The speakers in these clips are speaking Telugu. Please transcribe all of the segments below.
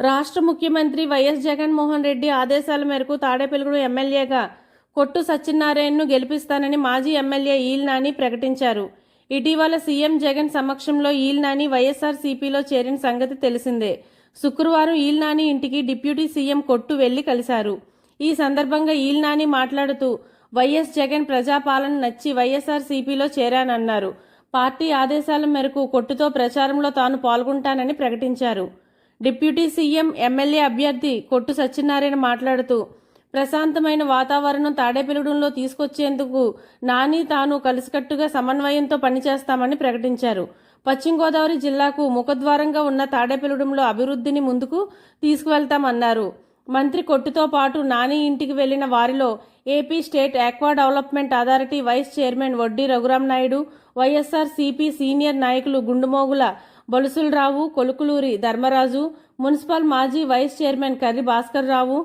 రాష్ట్ర ముఖ్యమంత్రి వైఎస్ జగన్మోహన్ రెడ్డి ఆదేశాల మేరకు తాడేపల్లిగూడెం ఎమ్మెల్యేగా కొట్టు సత్యనారాయణను గెలిపిస్తానని మాజీ ఎమ్మెల్యే ఈల్నాని ప్రకటించారు. ఇటీవల సీఎం జగన్ సమక్షంలో ఈల్నాని వైఎస్ఆర్సీపీలో వైఎస్ఆర్ సిపిలో చేరిన సంగతి తెలిసిందే. శుక్రవారం ఈల్నాని ఇంటికి డిప్యూటీ సీఎం కొట్టు వెళ్ళి కలిశారు. ఈ సందర్భంగా ఈల్నాని మాట్లాడుతూ వైఎస్ జగన్ ప్రజాపాలన నచ్చి వైఎస్ఆర్ సిపిలో చేరానన్నారు. పార్టీ ఆదేశాల మేరకు కొట్టుతో ప్రచారంలో తాను పాల్గొంటానని ప్రకటించారు. డిప్యూటీ సీఎం ఎమ్మెల్యే అభ్యర్థి కొట్టు సత్యనారాయణ మాట్లాడుతూ ప్రశాంతమైన వాతావరణం తాడేపెలుగుడంలో తీసుకొచ్చేందుకు నాని తాను కలిసికట్టుగా సమన్వయంతో పనిచేస్తామని ప్రకటించారు. పశ్చిమ గోదావరి జిల్లాకు ముఖద్వారంగా ఉన్న తాడేపెలుగుడంలో అభివృద్ధిని ముందుకు తీసుకువెళ్తామన్నారు. మంత్రి కొట్టుతో పాటు నాని ఇంటికి వెళ్ళిన వారిలో AP state aqua development authority vice chairman Vaddi Raghuram Naidu YSR CP senior నాయకులు గుండుమోగుల బొలుసులరావు కొలుకులూరి ధర్మరాజు మున్సిపల్ మాజీ వైస్ చైర్మన్ కర్రి భాస్కర్ రావు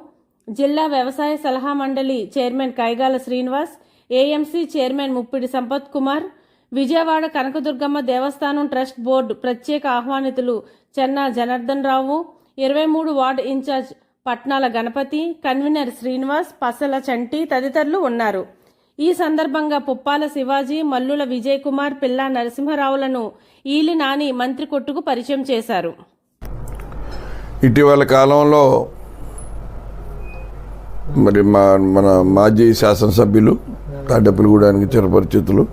జిల్లా వ్యవసాయ సలహా మండలి chairman Kaigala Srinivas AMC chairman Muppidi Sampath Kumar Vijayawada Kanakadurgamma Devasthanam trust board ప్రత్యేక ఆహ్వానితులు చెన్నా జనార్దన్ రావు ఇరవై మూడు ward incharge Patnala Ganapathi convener Srinivas Pasala Chanti తదితరులు ఉన్నారు. ఈ సందర్భంగా పుప్పాల శివాజీ మల్లుల విజయ్ కుమార్ పిల్లా నరసింహరావులను ఈలి నాని మంత్రి కొట్టుకు పరిచయం చేశారు. ఇటీవల కాలంలో మరి మా మన మాజీ శాసనసభ్యులు తాడేపల్లిగూడానికి చిరపరిచితులు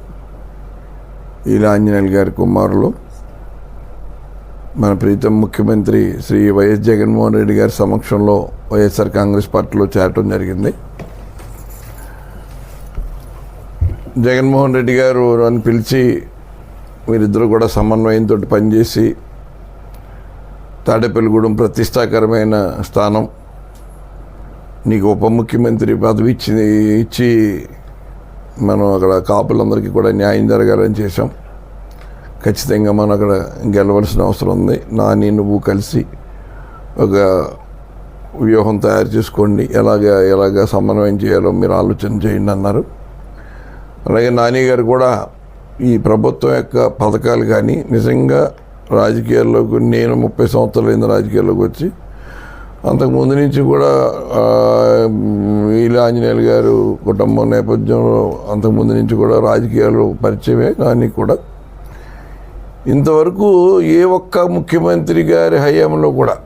ఈల ఆంజనేయులు గారి కుమారులు మన ప్రీతం ముఖ్యమంత్రి శ్రీ వైఎస్ జగన్మోహన్ రెడ్డి గారి సమక్షంలో వైఎస్ఆర్ కాంగ్రెస్ పార్టీలో చేరటం జరిగింది. జగన్మోహన్ రెడ్డి గారు అని పిలిచి వీరిద్దరూ కూడా సమన్వయంతో పనిచేసి తాడేపల్లిగూడెం ప్రతిష్టాకరమైన స్థానం నీకు ఉప ముఖ్యమంత్రి పదవి ఇచ్చి ఇచ్చి మనం అక్కడ కాపులందరికీ కూడా న్యాయం జరగాలని చేశాం. ఖచ్చితంగా మనం అక్కడ గెలవలసిన అవసరం ఉంది. నాని నువ్వు కలిసి ఒక వ్యూహం తయారు చేసుకోండి. ఎలాగ ఎలాగ సమన్వయం చేయాలో మీరు ఆలోచన చేయండి అన్నారు. అలాగే నాని గారు కూడా ఈ ప్రభుత్వం యొక్క పథకాలు కానీ నిజంగా రాజకీయాల్లోకి నేను ముప్పై సంవత్సరాలు అయింది రాజకీయాల్లోకి వచ్చి. అంతకు ముందు నుంచి కూడా ఆ, ఆంజనేయులు గారు కుటుంబం నేపథ్యంలో అంతకు ముందు నుంచి కూడా రాజకీయాలు పరిచయమే కానీ కూడా. ఇంతవరకు ఏ ఒక్క ముఖ్యమంత్రి గారి హయాంలో కూడా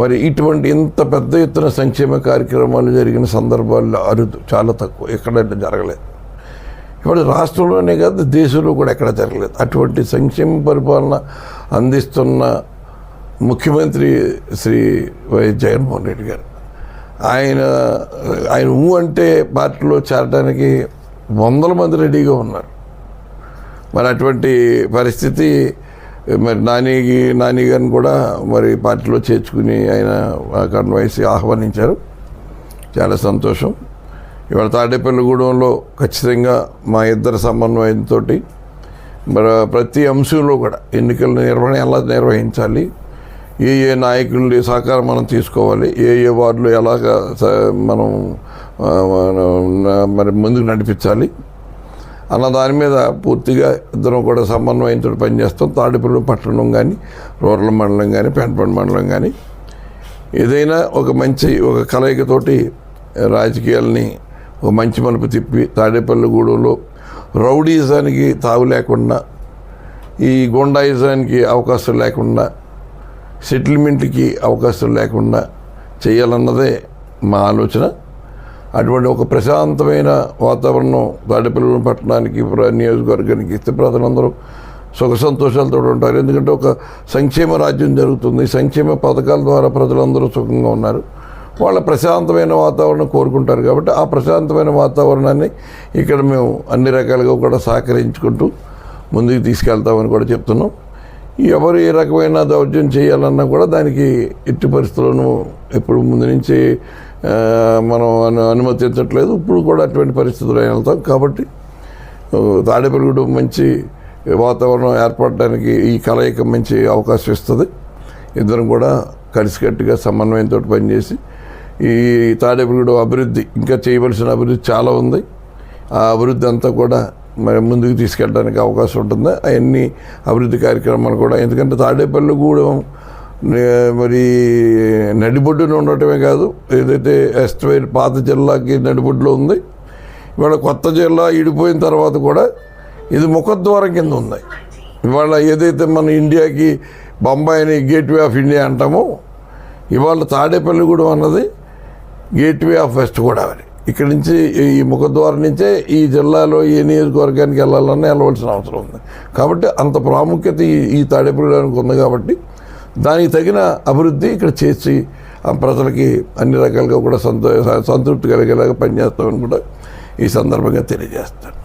మరి ఇటువంటి ఇంత పెద్ద ఎత్తున సంక్షేమ కార్యక్రమాలు జరిగిన సందర్భాల్లో అరుదు చాలా తక్కువ ఎక్కడంటే జరగలేదు. ఇప్పుడు రాష్ట్రంలోనే కాదు దేశంలో కూడా ఎక్కడ జరగలేదు. అటువంటి సంక్షేమ పరిపాలన అందిస్తున్న ముఖ్యమంత్రి శ్రీ వైఎస్ జగన్మోహన్ రెడ్డి గారు. ఆయన ఆయన ఊ అంటే పార్టీలో చేరడానికి వందల మంది రెడీగా ఉన్నారు. మరి అటువంటి పరిస్థితి మరి నానికి నాని గారిని కూడా మరి పార్టీలో చేర్చుకుని ఆయన కన్వైసి ఆహ్వానించారు. చాలా సంతోషం. ఇవాళ తాడేపల్లిగూడెంలో ఖచ్చితంగా మా ఇద్దరు సమన్వయంతో మరి ప్రతి అంశంలో కూడా ఎన్నికల నిర్వహణ ఎలా నిర్వహించాలి ఏ ఏ నాయకుల సహకారం మనం తీసుకోవాలి ఏ ఏ వార్డులు ఎలాగ స- మనం మరి ముందుకు నడిపించాలి అన్న దాని మీద పూర్తిగా ఇద్దరం కూడా సమన్వయంతో పనిచేస్తాం. తాడిపల్లి పట్టణం కానీ రూరల్ మండలం కానీ పెంటపల్లి మండలం కానీ ఏదైనా ఒక మంచి ఒక కలయికతోటి రాజకీయాల్ని ఒక మంచి మలుపు తిప్పి తాడేపల్లిగూడెంలో రౌడీజానికి తావు లేకుండా ఈ గుండాయిజానికి అవకాశం లేకుండా సెటిల్మెంట్కి అవకాశం లేకుండా చేయాలన్నదే మా ఆలోచన. అటువంటి ఒక ప్రశాంతమైన వాతావరణం తాడేపల్లి పట్టణానికి నియోజకవర్గానికి ఇస్తే ప్రజలందరూ సుఖ సంతోషాలతో ఉంటారు. ఎందుకంటే ఒక సంక్షేమ రాజ్యం జరుగుతుంది. సంక్షేమ పథకాల ద్వారా ప్రజలందరూ సుఖంగా ఉన్నారు. వాళ్ళ ప్రశాంతమైన వాతావరణం కోరుకుంటారు కాబట్టి ఆ ప్రశాంతమైన వాతావరణాన్ని ఇక్కడ మేము అన్ని రకాలుగా కూడా సహకరించుకుంటూ ముందుకు తీసుకెళ్తామని కూడా చెప్తున్నాం. ఎవరు ఏ రకమైన దౌర్జన్యం చేయాలన్నా కూడా దానికి ఎట్టి పరిస్థితులను ఎప్పుడు ముందు నుంచి మనం అను అనుమతించట్లేదు ఇప్పుడు కూడా అటువంటి పరిస్థితులు వెళ్తాం కాబట్టి తాడేపల్లిగూడ మంచి వాతావరణం ఏర్పడడానికి ఈ కలయిక మంచి అవకాశం ఇస్తుంది. ఇద్దరం కూడా కలిసికట్టుగా సమన్వయంతో పనిచేసి ఈ తాడేపల్లిగూడ అభివృద్ధి ఇంకా చేయవలసిన అభివృద్ధి చాలా ఉంది. ఆ అభివృద్ధి అంతా కూడా మరి ముందుకు తీసుకెళ్ళడానికి అవకాశం ఉంటుంది. అవన్నీ అభివృద్ధి కార్యక్రమాలు కూడా ఎందుకంటే తాడేపల్లిగూడెం మరి నడిబొడ్డున ఉండటమే కాదు ఏదైతే ఎస్ట్వేర్ పాత జిల్లాకి నడిబొడ్డులో ఉంది ఇవాళ కొత్త జిల్లా ఇడిపోయిన తర్వాత కూడా ఇది ముఖద్వారం కింద ఉంది. ఇవాళ ఏదైతే మన ఇండియాకి బొంబాయిని గేట్వే ఆఫ్ ఇండియా అంటామో ఇవాళ తాడేపల్లిగూడెం అన్నది గేట్వే ఆఫ్ వెస్ట్ గోదావరి. ఇక్కడి నుంచి ఈ ముఖద్వారం నుంచే ఈ జిల్లాలో ఏ నియోజకవర్గానికి వెళ్ళాలన్నా వెళ్ళవలసిన అవసరం ఉంది. కాబట్టి అంత ప్రాముఖ్యత ఈ ఈ ఉంది కాబట్టి దానికి తగిన అభివృద్ధి ఇక్కడ చేసి ఆ ప్రజలకి అన్ని రకాలుగా కూడా సంతో సంతృప్తి కలిగేలాగా పనిచేస్తామని కూడా ఈ సందర్భంగా తెలియజేస్తాను.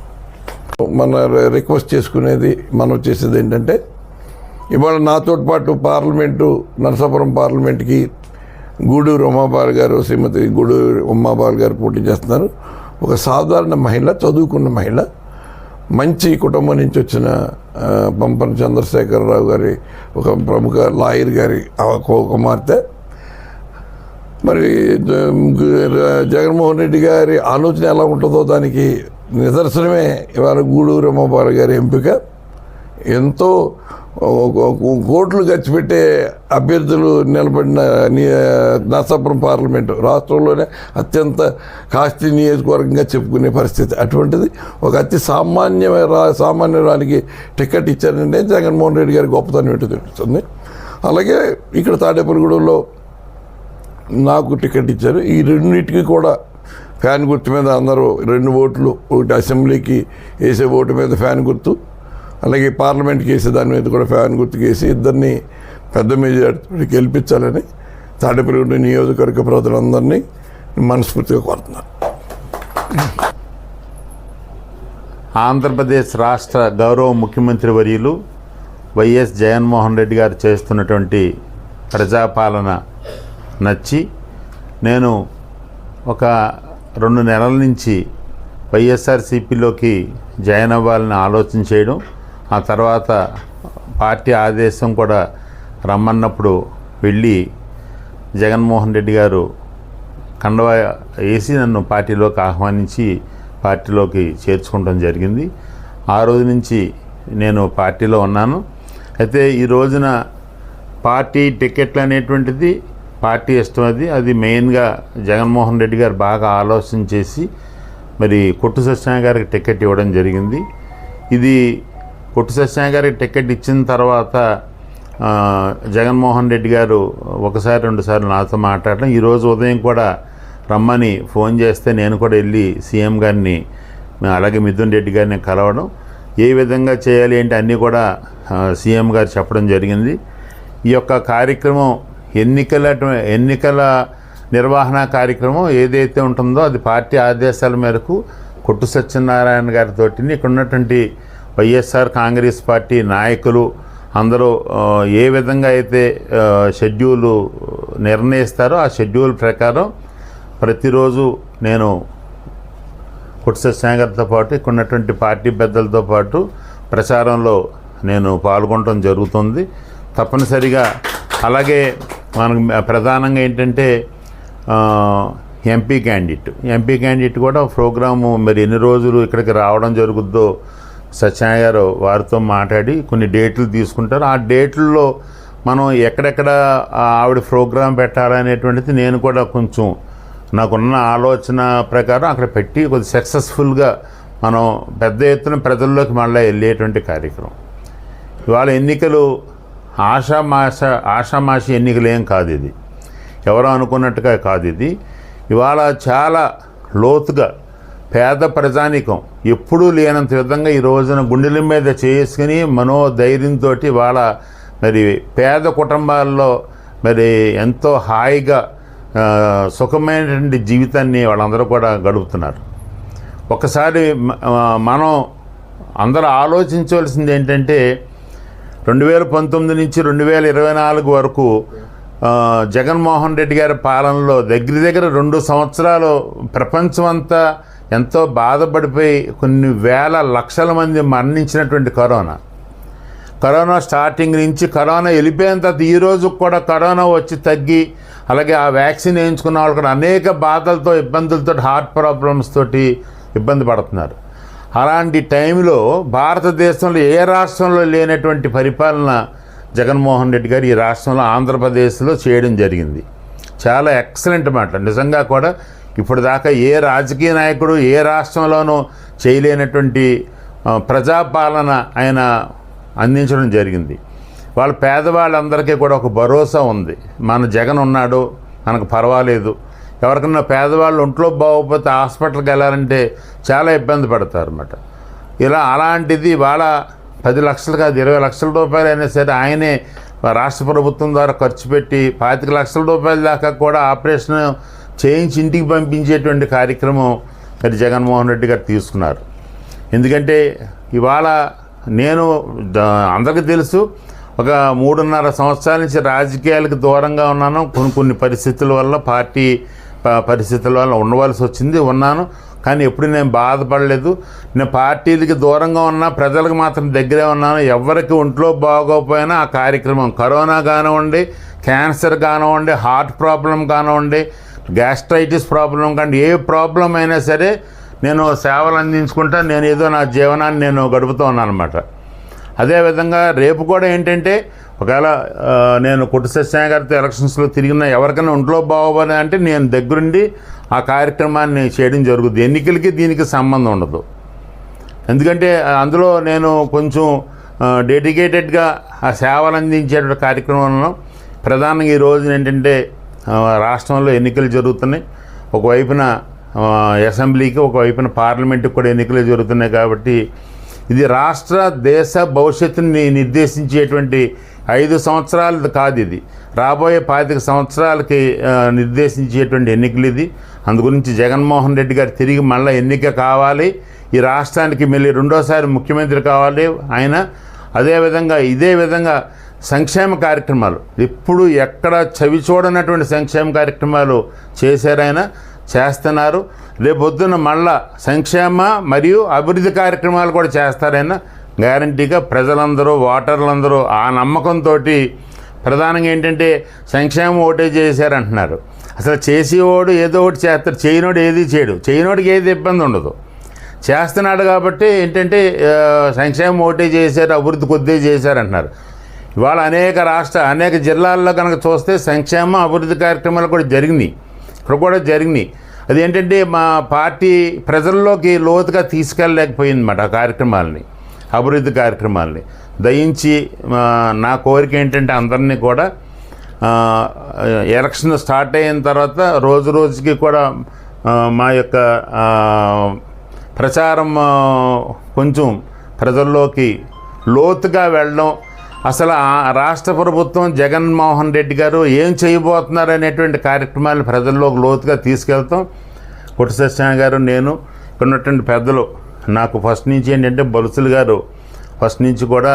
మన రిక్వెస్ట్ చేసుకునేది మనం చేసేది ఏంటంటే ఇవాళ నాతో పాటు పార్లమెంటు నరసాపురం పార్లమెంట్కి గూడూరు ఉమాబాల్ గారు శ్రీమతి గూడూరు ఉమాబాల్ గారు పోటీ చేస్తున్నారు. ఒక సాధారణ మహిళ చదువుకున్న మహిళ మంచి కుటుంబం నుంచి వచ్చిన పంపన చంద్రశేఖరరావు గారి ఒక ప్రముఖ లాయర్ గారి ఆ కో- కుమార్తె. మరి జగన్మోహన్ రెడ్డి గారి ఆలోచన ఎలా ఉంటుందో దానికి నిదర్శనమే ఇవాళ గూడూరు అమ్మబాల గారి ఎంపిక. ఎంతో కోట్లు ఖర్చు పెట్టే అభ్యర్థులు నిలబడిన ని- పార్లమెంటు రాష్ట్రంలోనే అత్యంత కాస్ట్లీ నియోజకవర్గంగా చెప్పుకునే పరిస్థితి. అటువంటిది ఒక అతి సామాన్య రా- సామాన్యురానికి టికెట్ ఇచ్చారంటే జగన్మోహన్ రెడ్డి గారి గొప్పతనం ఏంటో తెలుస్తుంది. అలాగే ఇక్కడ తాడేపల్లిగూడెంలో నాకు టికెట్ ఇచ్చారు. ఈ రెండింటికి కూడా ఫ్యాన్ గుర్తు మీద అందరూ రెండు ఓట్లు ఒకటి అసెంబ్లీకి వేసే ఓటు మీద ఫ్యాన్ గుర్తు. అలాగే పార్లమెంట్కి కేసు దాని మీద కూడా ఫ్యాన్ గుర్తు చేసి ఇద్దరిని పెద్ద మెజార్టీ గెలిపించాలని తాడేపల్లి నియోజకవర్గ ప్రజలందరినీ మనస్ఫూర్తిగా కోరుతున్నాను. ఆంధ్రప్రదేశ్ రాష్ట్ర గౌరవ ముఖ్యమంత్రి వర్యులు వైఎస్ జగన్మోహన్ రెడ్డి గారు చేస్తున్నటువంటి ప్రజాపాలన నచ్చి నేను ఒక రెండు నెలల నుంచి వైఎస్ఆర్సీపీలోకి జాయిన్ అవ్వాలని ఆలోచన చేయడం ఆ తర్వాత పార్టీ ఆదేశం కూడా రమ్మన్నప్పుడు వెళ్ళి జగన్మోహన్ రెడ్డి గారు కండవా వేసి నన్ను పార్టీలోకి ఆహ్వానించి పార్టీలోకి చేర్చుకోవడం జరిగింది. ఆ రోజు నుంచి నేను పార్టీలో ఉన్నాను. అయితే ఈ రోజున పార్టీ టికెట్లు అనేటువంటిది పార్టీ ఇష్టం అది. అది మెయిన్గా జగన్మోహన్ రెడ్డి గారు బాగా ఆలోచన చేసి మరి కొట్టు సత్యనారాయణ గారికి టికెట్ ఇవ్వడం జరిగింది. ఇది కొట్టు సత్యనారాయణ గారికి టికెట్ ఇచ్చిన తర్వాత జగన్మోహన్ రెడ్డి గారు ఒకసారి రెండుసార్లు నాతో మాట్లాడటం. ఈరోజు ఉదయం కూడా రమ్మని ఫోన్ చేస్తే నేను కూడా వెళ్ళి సీఎం గారిని అలాగే మిథున్ రెడ్డి గారిని కలవడం. ఏ విధంగా చేయాలి ఏంటి అన్నీ కూడా సీఎం గారు చెప్పడం జరిగింది. ఈ యొక్క కార్యక్రమం ఎన్నికల ఎన్నికల నిర్వహణ కార్యక్రమం ఏదైతే ఉంటుందో అది పార్టీ ఆదేశాల మేరకు కొట్టు సత్యనారాయణ గారితో ఇక్కడ ఉన్నటువంటి వైఎస్ఆర్ కాంగ్రెస్ పార్టీ నాయకులు అందరూ ఏ విధంగా అయితే షెడ్యూల్ షెడ్యూలు నిర్ణయిస్తారో ఆ షెడ్యూల్ ప్రకారం ప్రతిరోజు నేను కొట్టు సత్యనారాయణ పాటు ఇక్కడ ఉన్నటువంటి పార్టీ పెద్దలతో పాటు ప్రచారంలో నేను పాల్గొనడం జరుగుతుంది. తప్పనిసరిగా అలాగే మనకు ప్రధానంగా ఏంటంటే ఎంపీ క్యాండిడేట్. ఎంపీ క్యాండిడేట్ కూడా ప్రోగ్రాము మరి ఎన్ని రోజులు ఇక్కడికి రావడం జరుగుద్దో సత్యనారాయణ గారు వారితో మాట్లాడి కొన్ని డేట్లు తీసుకుంటారు. ఆ డేట్లలో మనం ఎక్కడెక్కడ ఆ ఆవిడ ప్రోగ్రాం పెట్టాలనేటువంటిది నేను కూడా కొంచెం నాకున్న ఆలోచన ప్రకారం అక్కడ పెట్టి కొద్ది సక్సెస్ఫుల్గా మనం పెద్ద ఎత్తున ప్రజల్లోకి మళ్ళీ వెళ్ళేటువంటి కార్యక్రమం. ఇవాళ ఎన్నికలు ఆషామాష ఆషామాషి ఎన్నికలు ఏం కాదు ఇది. ఎవరో అనుకున్నట్టుగా కాదు ఇది. ఇవాళ చాలా లోతుగా పేద ప్రజానికం ఎప్పుడూ లేనంత విధంగా ఈ రోజున గుండెల మీద చేసుకుని మనోధైర్యంతో వాళ్ళ మరి పేద కుటుంబాల్లో మరి ఎంతో హాయిగా సుఖమైనటువంటి జీవితాన్ని వాళ్ళందరూ కూడా గడుపుతున్నారు. ఒకసారి మనం అందరూ ఆలోచించవలసింది ఏంటంటే రెండు వేల పంతొమ్మిది నుంచి రెండు వేల ఇరవై నాలుగు వరకు జగన్మోహన్ రెడ్డి గారి పాలనలో దగ్గర దగ్గర రెండు సంవత్సరాలు ప్రపంచమంతా ఎంతో బాధపడిపోయి కొన్ని వేల లక్షల మంది మరణించినటువంటి కరోనా. కరోనా స్టార్టింగ్ నుంచి కరోనా వెళ్ళిపోయిన తర్వాత ఈ రోజు కూడా కరోనా వచ్చి తగ్గి అలాగే ఆ వ్యాక్సిన్ వేయించుకున్న వాళ్ళు కూడా అనేక బాధలతో ఇబ్బందులతో హార్ట్ ప్రాబ్లమ్స్ తోటి ఇబ్బంది పడుతున్నారు. అలాంటి టైంలో భారతదేశంలో ఏ రాష్ట్రంలో లేనటువంటి పరిపాలన జగన్మోహన్ రెడ్డి గారు ఈ రాష్ట్రంలో ఆంధ్రప్రదేశ్లో చేయడం జరిగింది. చాలా ఎక్సలెంట్ మాట నిజంగా కూడా ఇప్పుడు దాకా ఏ రాజకీయ నాయకుడు ఏ రాష్ట్రంలోనూ చేయలేనటువంటి ప్రజాపాలన ఆయన అందించడం జరిగింది. వాళ్ళ పేదవాళ్ళందరికీ కూడా ఒక భరోసా ఉంది. మన జగన్ ఉన్నాడు మనకు పర్వాలేదు. ఎవరికన్నా పేదవాళ్ళు ఒంట్లో బాగోకపోతే హాస్పిటల్కి వెళ్ళాలంటే చాలా ఇబ్బంది పడతారు అన్నమాట ఇలా అలాంటిది వాళ్ళ పది లక్షలు కాదు ఇరవై లక్షల రూపాయలు అయినా సరే ఆయనే రాష్ట్ర ప్రభుత్వం ద్వారా ఖర్చు పెట్టి పాతిక లక్షల రూపాయల దాకా కూడా ఆపరేషన్ చేయించి ఇంటికి పంపించేటువంటి కార్యక్రమం మరి జగన్మోహన్ రెడ్డి గారు తీసుకున్నారు. ఎందుకంటే ఇవాళ నేను అందరికీ తెలుసు ఒక మూడున్నర సంవత్సరాల నుంచి రాజకీయాలకు దూరంగా ఉన్నాను. కొన్ని కొన్ని పరిస్థితుల వల్ల పార్టీ పరిస్థితుల వల్ల ఉండవలసి వచ్చింది ఉన్నాను. కానీ ఎప్పుడు నేను బాధపడలేదు. నేను పార్టీలకి దూరంగా ఉన్నా ప్రజలకు మాత్రం దగ్గరే ఉన్నాను. ఎవరికి ఒంట్లో బాగోకపోయినా ఆ కార్యక్రమం కరోనా కానివ్వండి క్యాన్సర్ కానివ్వండి హార్ట్ ప్రాబ్లం కానివ్వండి గ్యాస్ట్రైటిస్ ప్రాబ్లం కానీ ఏ ప్రాబ్లం అయినా సరే నేను సేవలు అందించుకుంటా నేను ఏదో నా జీవనాన్ని నేను గడుపుతూ ఉన్నాను అనమాట అదేవిధంగా రేపు కూడా ఏంటంటే ఒకవేళ నేను కుట్టు సత్యనారాయణ గారితో ఎలక్షన్స్లో తిరిగిన ఎవరికైనా ఒంట్లో బాగోవాలి అంటే నేను దగ్గరుండి ఆ కార్యక్రమాన్ని చేయడం జరుగుతుంది ఎన్నికలకి దీనికి సంబంధం ఉండదు. ఎందుకంటే అందులో నేను కొంచెం డెడికేటెడ్గా ఆ సేవలు అందించేటువంటి కార్యక్రమంలో ప్రధానంగా ఈ రోజున ఏంటంటే రాష్ట్రంలో ఎన్నికలు జరుగుతున్నాయి. ఒకవైపున అసెంబ్లీకి ఒకవైపున పార్లమెంట్కి కూడా ఎన్నికలు జరుగుతున్నాయి కాబట్టి ఇది రాష్ట్ర దేశ భవిష్యత్తుని నిర్దేశించేటువంటి ఐదు సంవత్సరాలది కాదు ఇది. రాబోయే పాతిక సంవత్సరాలకి నిర్దేశించేటువంటి ఎన్నికలు ఇది. అందు గురించి జగన్మోహన్ రెడ్డి గారు తిరిగి మళ్ళీ ఎన్నిక కావాలి. ఈ రాష్ట్రానికి మళ్ళీ రెండోసారి ముఖ్యమంత్రి కావాలి. ఆయన అదేవిధంగా ఇదే విధంగా సంక్షేమ కార్యక్రమాలు. ఇప్పుడు ఎక్కడ చవి చూడనటువంటి సంక్షేమ కార్యక్రమాలు చేశారైనా చేస్తున్నారు. రేపొద్దున మళ్ళా సంక్షేమ మరియు అభివృద్ధి కార్యక్రమాలు కూడా చేస్తారైనా గ్యారంటీగా ప్రజలందరూ ఓటర్లందరూ ఆ నమ్మకంతో ప్రధానంగా ఏంటంటే సంక్షేమం ఓటే చేశారంటున్నారు. అసలు చేసేవాడు ఏదో ఒకటి చేస్తాడు చేయనోడు ఏది చేయడు. చేయనోడికి ఏది ఇబ్బంది ఉండదు. చేస్తున్నాడు కాబట్టి ఏంటంటే సంక్షేమం ఓటే చేశారు అభివృద్ధి కొద్దిగా చేశారంటున్నారు. ఇవాళ అనేక రాష్ట్ర అనేక జిల్లాల్లో కనుక చూస్తే సంక్షేమ అభివృద్ధి కార్యక్రమాలు కూడా జరిగినాయి. ఇక్కడ కూడా జరిగినాయి. అదేంటంటే మా పార్టీ ప్రజల్లోకి లోతుగా తీసుకెళ్ళలేకపోయిందన్నమాట ఆ కార్యక్రమాలని అభివృద్ధి కార్యక్రమాలని. దయించి నా కోరిక ఏంటంటే అందరినీ కూడా ఎలక్షన్ స్టార్ట్ అయిన తర్వాత రోజు రోజుకి కూడా మా యొక్క ప్రచారం కొంచెం ప్రజల్లోకి లోతుగా వెళ్ళడం అసలు ఆ రాష్ట్ర ప్రభుత్వం జగన్మోహన్ రెడ్డి గారు ఏం చేయబోతున్నారు అనేటువంటి కార్యక్రమాలు ప్రజల్లోకి లోతుగా తీసుకెళ్తాం. పుట్ట సత్యనారాయణ గారు నేను ఉన్నటువంటి పెద్దలు నాకు ఫస్ట్ నుంచి ఏంటంటే బలుసులు గారు ఫస్ట్ నుంచి కూడా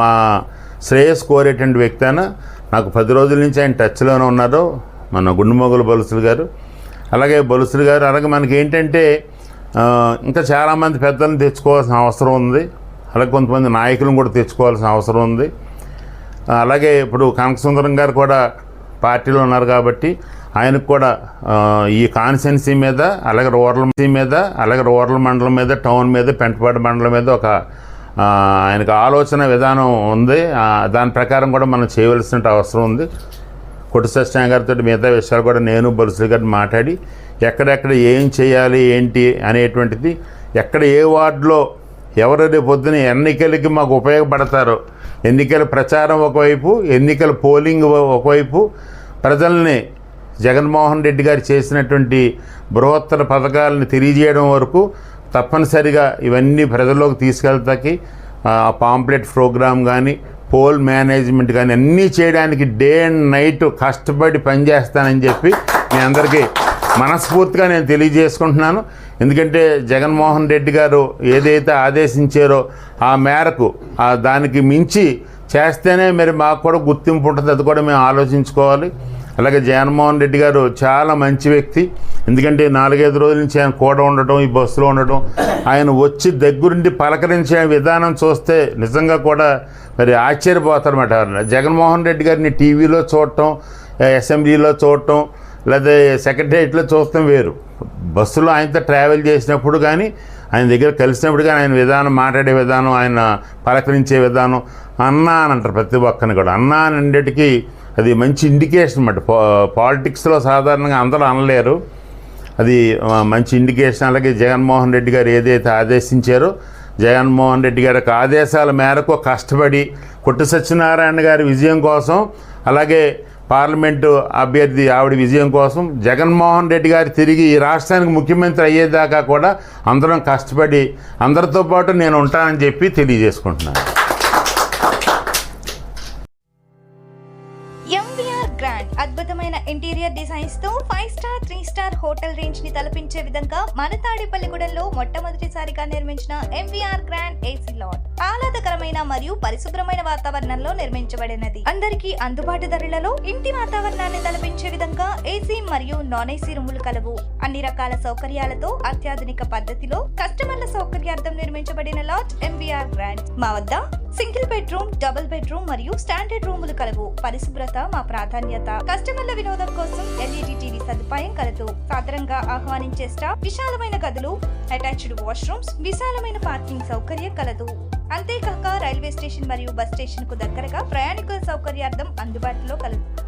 మా శ్రేయస్ కోరేటువంటి వ్యక్తి నాకు పది రోజుల నుంచి ఆయన టచ్లోనే ఉన్నారు మన గుండుమొగలు బలుసులు గారు. అలాగే బలుసులు గారు అలాగే మనకి ఏంటంటే ఇంకా చాలామంది పెద్దలను తెచ్చుకోవాల్సిన అవసరం ఉంది. అలాగే కొంతమంది నాయకులను కూడా తెచ్చుకోవాల్సిన అవసరం ఉంది. అలాగే ఇప్పుడు కనకసుందరం గారు కూడా పార్టీలో ఉన్నారు కాబట్టి ఆయనకు కూడా ఈ కాన్సెన్సీ మీద అలాగే రూరల్ మీద అలాగే రూరల్ మండలం మీద టౌన్ మీద పెంటపాడు మండలం మీద ఒక ఆయనకు ఆలోచన విధానం ఉంది. దాని ప్రకారం కూడా మనం చేయవలసిన అవసరం ఉంది. కొట్టు సత్యనారాయణ గారితో మిగతా విషయాలు కూడా నేను బొలుసులు గారిని మాట్లాడి ఎక్కడెక్కడ ఏం చేయాలి ఏంటి అనేటువంటిది ఎక్కడ ఏ వార్డులో ఎవరు రేపు పొద్దున ఎన్నికలకి మాకు ఉపయోగపడతారో ఎన్నికల ప్రచారం ఒకవైపు ఎన్నికల పోలింగ్ ఒకవైపు ప్రజల్ని జగన్మోహన్ రెడ్డి గారు చేసినటువంటి బృహత్తర పథకాలను తెలియజేయడం వరకు తప్పనిసరిగా ఇవన్నీ ప్రజల్లోకి తీసుకెళ్తాకి పాంప్లెట్ ప్రోగ్రామ్ కానీ పోల్ మేనేజ్మెంట్ కానీ అన్నీ చేయడానికి డే అండ్ నైట్ కష్టపడి పనిచేస్తానని చెప్పి మీ అందరికీ మనస్ఫూర్తిగా నేను తెలియజేసుకుంటున్నాను. ఎందుకంటే జగన్మోహన్ రెడ్డి గారు ఏదైతే ఆదేశించారో ఆ మేరకు ఆ దానికి మించి చేస్తేనే మరి మాకు కూడా గుర్తింపు ఉంటుంది. అది కూడా మేము ఆలోచించుకోవాలి. అలాగే జగన్మోహన్ రెడ్డి గారు చాలా మంచి వ్యక్తి. ఎందుకంటే నాలుగైదు రోజుల నుంచి ఆయన కూడా ఉండటం ఈ బస్సులో ఉండటం ఆయన వచ్చి దగ్గరుండి పలకరించే విధానం చూస్తే నిజంగా కూడా మరి ఆశ్చర్యపోతారన్నమాట. జగన్మోహన్ రెడ్డి గారిని టీవీలో చూడటం అసెంబ్లీలో చూడటం లేదా సెక్రటరియట్లో చూస్తాం వేరు. బస్సులో ఆయనతో ట్రావెల్ చేసినప్పుడు కానీ ఆయన దగ్గర కలిసినప్పుడు కానీ ఆయన విధానం మాట్లాడే విధానం ఆయన పలకరించే విధానం అన్నా అని అంటారు ప్రతి ఒక్కరిని కూడా. అన్నా అని అది మంచి ఇండికేషన్ అన్నమాట. పాలిటిక్స్లో సాధారణంగా అందరూ అనలేరు. అది మంచి ఇండికేషన్ అలాగే జగన్మోహన్ రెడ్డి గారు ఏదైతే ఆదేశించారో జగన్మోహన్ రెడ్డి గారి యొక్క ఆదేశాల మేరకు కష్టపడి కొట్టు సత్యనారాయణ గారి విజయం కోసం అలాగే పార్లమెంటు అభ్యర్థి ఆవిడ విజయం కోసం జగన్మోహన్ రెడ్డి గారు తిరిగి ఈ రాష్ట్రానికి ముఖ్యమంత్రి అయ్యేదాకా కూడా అందరం కష్టపడి అందరితో పాటు నేను ఉంటానని చెప్పి తెలియజేసుకుంటున్నాను. గ్రాండ్ అద్భుతమైన ఇంటీరియర్ డిజైన్స్తో హోటల్ రేంజ్ని తలపించే విధంగా మన తాడేపల్లిగూడెంలో మొట్టమొదటిసారిగా నిర్మించిన ఎంవీఆర్ గ్రాండ్ ఏసీ లాట్ ఆహ్లాదకరమైన మరియు పరిశుభ్రమైన వాతావరణంలో నిర్మించబడినది. అందరికీ అందుబాటు ధరలలో ఇంటి వాతావరణాన్ని తలపించే విధంగా ఏసీ మరియు నాన్ ఏసీ రూములు కలవు. అన్ని రకాల సౌకర్యాలతో అత్యాధునిక పద్ధతిలో కస్టమర్ల సౌకర్యార్థం నిర్మించబడిన లాడ్జ్ ఎంబీఆర్ గ్రాండ్ మా వద్ద సింగిల్ బెడ్రూమ్ డబుల్ బెడ్రూమ్ మరియు స్టాండర్డ్ రూములు కలవు. పరిశుభ్రత మా ప్రాధాన్యత. కస్టమర్ల వినోదం కోసం ఎల్ఈడి టీవీ సదుపాయం కలదు. సాధారణంగా ఆహ్వానించే స్టాఫ్ విశాలమైన గదులు అటాచ్డ్ వాష్రూమ్స్ విశాలమైన పార్కింగ్ సౌకర్యం కలదు. అంతేకాక రైల్వే స్టేషన్ మరియు బస్ స్టేషన్కు దగ్గరగా ప్రయాణికుల సౌకర్యార్థం అందుబాటులో కలదు.